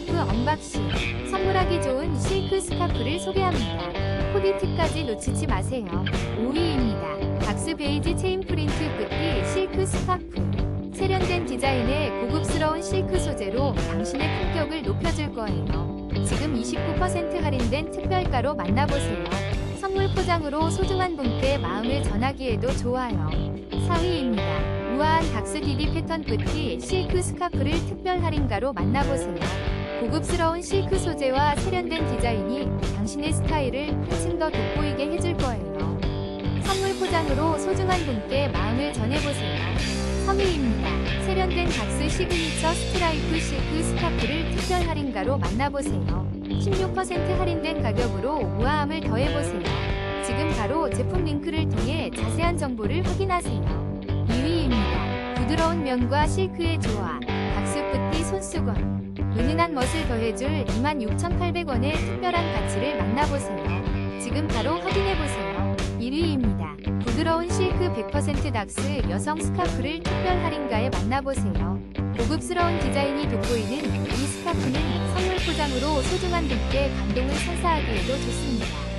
스카프 언박싱 선물하기 좋은 실크 스카프를 소개합니다. 코디 팁까지 놓치지 마세요. 5위입니다. 박스 베이지 체인 프린트 끝이 실크 스카프 세련된 디자인의 고급스러운 실크 소재로 당신의 품격을 높여줄 거예요. 지금 29% 할인된 특별가로 만나보세요. 선물 포장으로 소중한 분께 마음을 전하기에도 좋아요. 4위입니다. 우아한 닥스 디디 패턴 뿌티 실크 스카프를 특별 할인가로 만나보세요. 고급스러운 실크 소재와 세련된 디자인이 당신의 스타일을 한층 더 돋보이게 해줄 거예요. 선물 포장으로 소중한 분께 마음을 전해보세요. 3위입니다. 세련된 닥스 시그니처 스트라이프 실크 스카프를 특별 할인가로 만나보세요. 16% 할인된 가격으로 우아함을 더해보세요. 지금 바로 제품 링크를 통해 자세한 정보를 확인하세요. 2위입니다. 부드러운 면과 실크의 조화, 박스뿌띠 손수건. 은은한 멋을 더해줄 26,800원의 특별한 가치를 만나보세요. 지금 바로 확인해보세요. 1위입니다. 부드러운 실크 100% 닥스 여성 스카프를 특별 할인가에 만나보세요. 고급스러운 디자인이 돋보이는 이 스카프는 선물 포장으로 소중한 분께 감동을 선사하기에도 좋습니다.